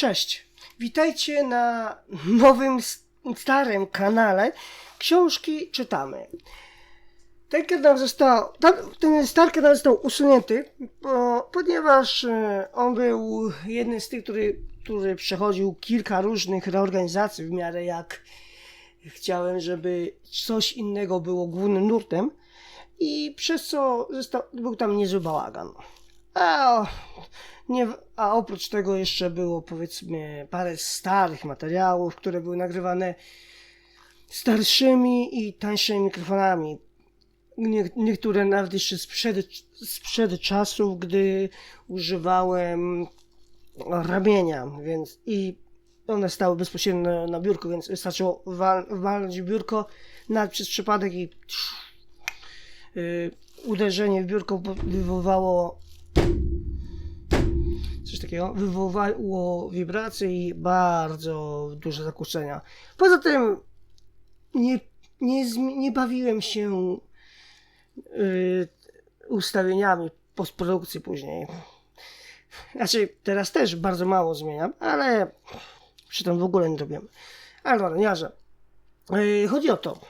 Cześć, witajcie na nowym, starym kanale Książki Czytamy. Ten kanał został, ten stary kanał został usunięty, bo, ponieważ e, on był jednym z tych, który, który przechodził kilka różnych reorganizacji w miarę jak chciałem, żeby coś innego było głównym nurtem i przez co został, był tam niezły bałagan. A, nie, a oprócz tego jeszcze było powiedzmy parę starych materiałów, które były nagrywane starszymi i tańszymi mikrofonami. Nie, niektóre nawet jeszcze sprzed, sprzed czasów, gdy używałem ramienia, więc i one stały bezpośrednio na biurku, więc wystarczyło wal, walnąć biurko nawet przez przypadek i yy, uderzenie w biurko wywołało takiego, wywołało wibracje i bardzo duże zakłócenia. Poza tym nie, nie, nie bawiłem się yy, ustawieniami postprodukcji później. Znaczy, teraz też bardzo mało zmieniam, ale przy tym w ogóle nie robiłem. Ale dobra, nieważne. Yy, chodzi o to,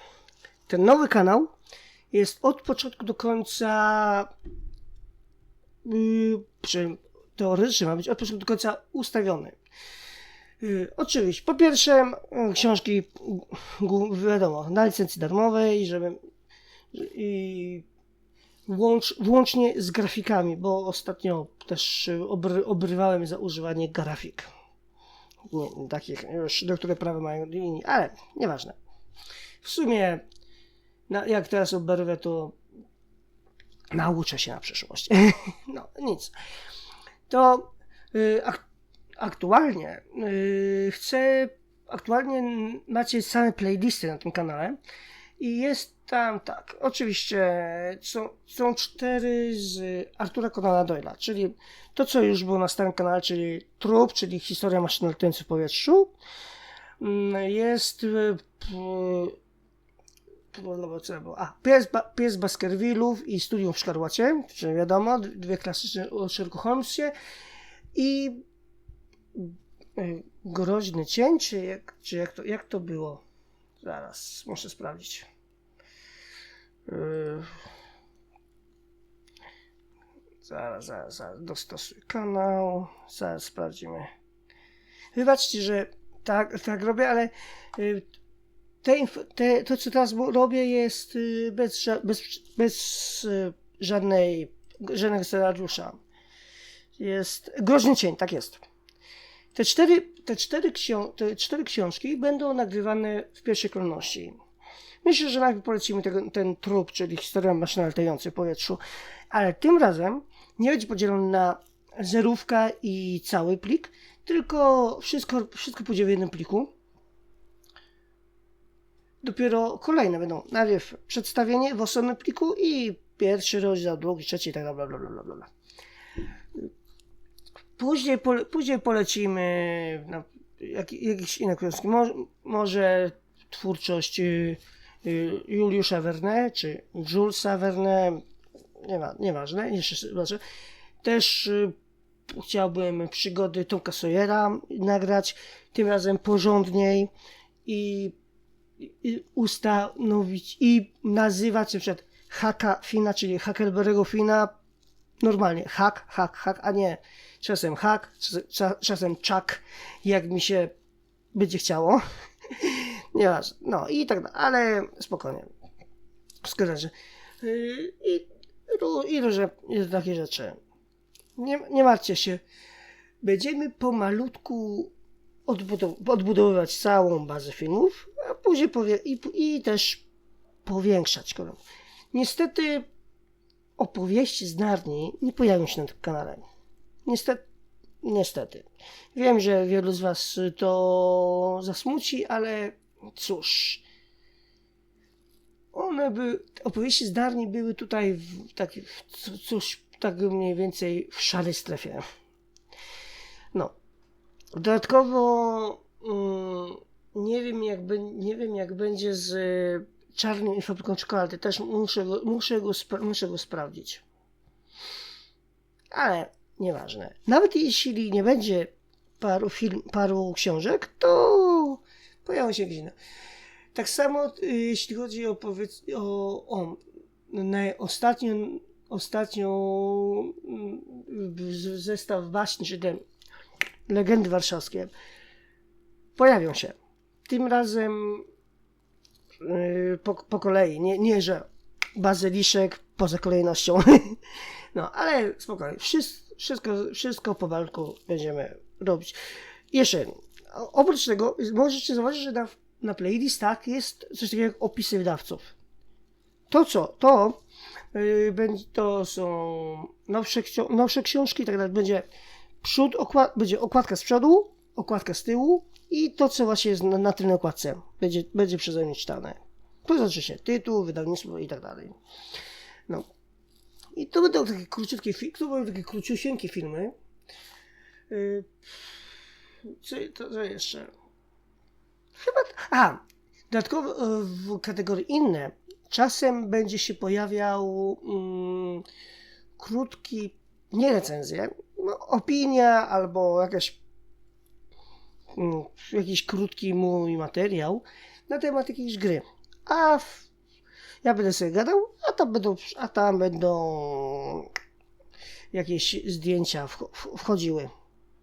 ten nowy kanał jest od początku do końca yy, przy, teoretycznie ma być od początku do końca ustawiony. Yy, oczywiście, po pierwsze, yy, książki, gu- wiadomo, na licencji darmowej, żeby i włącz, włącznie z grafikami, bo ostatnio też obry, obrywałem za używanie grafik. Nie, takich już, do które prawo mają inni, ale nieważne. W sumie, na, jak teraz oberwę, to nauczę się na przyszłość. no, nic. To y, ak- aktualnie y, chcę. Aktualnie macie same playlisty na tym kanale. I jest tam tak. Oczywiście są, są cztery z Artura Conana Doyle'a, czyli to, co już było na starym kanale, czyli Trup, czyli historia maszyn latających w powietrzu. Mm, Jest. Było? A, pies, ba, pies Baskervillów i Studium w Szkarłacie, czyli wiadomo, dwie klasyczne o Holmesie i Groźny Cień, czy jak, czy jak, to, jak to było? Zaraz, muszę sprawdzić. Y, Zaraz, zaraz, zaraz, dostosuj kanał, zaraz sprawdzimy. Wybaczcie, że tak, tak robię, ale y, te, te, to, co teraz robię, jest y, bez, bez, bez y, żadnej, żadnego scenariusza. Jest Groźny Cień, tak jest. Te cztery, te, cztery ksią- te cztery książki będą nagrywane w pierwszej kolejności. Myślę, że najpierw polecimy tego, ten trup, czyli historia maszyny latającej w powietrzu, ale tym razem nie będzie podzielony na zerówka i cały plik, tylko wszystko, wszystko pójdzie w jednym pliku. Dopiero kolejne będą najpierw przedstawienie w osobnym pliku i pierwszy rozdział, drugi, trzeci i tak bla, bla, bla, bla. Później, pole, później polecimy na jak, jakieś inne książki. Może, może twórczość y, y, Juliusza Verne, czy Julesa Verne, nie ma, nieważne, jeszcze zobaczę. Też y, chciałbym przygody Tomka Sawyera nagrać, tym razem porządniej i ustanowić i nazywać na przykład Haka Fina, czyli Huckleberry'ego Fina normalnie, hak, hak, hak, a nie czasem hak, czas- czasem czak, jak mi się będzie chciało. Nieważne. No i tak dalej, ale spokojnie. Zgadza się. Yy, I, i różne takie rzeczy. Nie, nie martwcie się. Będziemy pomalutku odbudow- odbudowywać całą bazę filmów, a później powie- i, i też powiększać kolor. Niestety opowieści z Narni nie pojawią się na tym kanale. Niestety. Niestety. Wiem, że wielu z Was to zasmuci, ale cóż. One by, opowieści z Narni były tutaj w, tak, w, c- coś tak mniej więcej w szarej strefie. No. Dodatkowo mm, nie wiem jak, nie wiem jak będzie z y, czarnym i fabryką czekolady. Też muszę go, muszę go, spra- muszę go sprawdzić. Ale nieważne. Nawet jeśli nie będzie paru, film, paru książek, to pojawią się gdzieś. Tak samo y, jeśli chodzi o, powiedz, o, o mm, zestaw baśni, czy legendy warszawskie, pojawią się. Tym razem y, po, po kolei, nie, nie że bazyliszek poza kolejnością. No, ale spokojnie, wszystko, wszystko, wszystko po walku będziemy robić. Jeszcze, oprócz tego, możecie zauważyć, że na, na playlistach jest coś takiego jak opisy wydawców. To co? To, yy, to są nowsze, nowsze książki, tak dalej. Będzie przód, okład, będzie okładka z przodu, okładka z tyłu i to, co właśnie jest na, na okładce, będzie, będzie przeze mnie czytane. To znaczy się tytuł, wydawnictwo i tak dalej. No. I to będą takie króciutkie, to będą takie króciusieńkie filmy. Yy, co, to, co jeszcze? Chyba. A! Dodatkowo e, w kategorii inne czasem będzie się pojawiał mm, krótki, nie recenzja, no, opinia albo jakaś, jakiś krótki mój materiał na temat jakiejś gry. A w, ja będę sobie gadał, a tam będą, a tam będą jakieś zdjęcia wch- wch- wchodziły.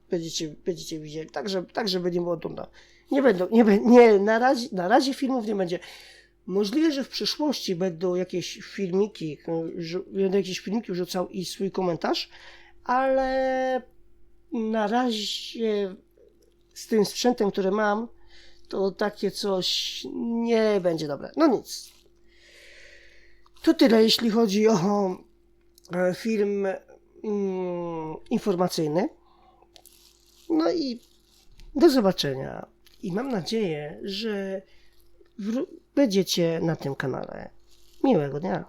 Będziecie, będziecie widzieli. Także, tak, żeby nie było trudno. Nie będą, nie, nie na, razie, na razie filmów nie będzie. Możliwe, że w przyszłości będą jakieś filmiki, będę jakieś filmiki wrzucał i swój komentarz, ale na razie z tym sprzętem, który mam, to takie coś nie będzie dobre. No nic. To tyle, jeśli chodzi o e, film mm, informacyjny. No i do zobaczenia. I mam nadzieję, że będziecie na tym kanale. Miłego dnia.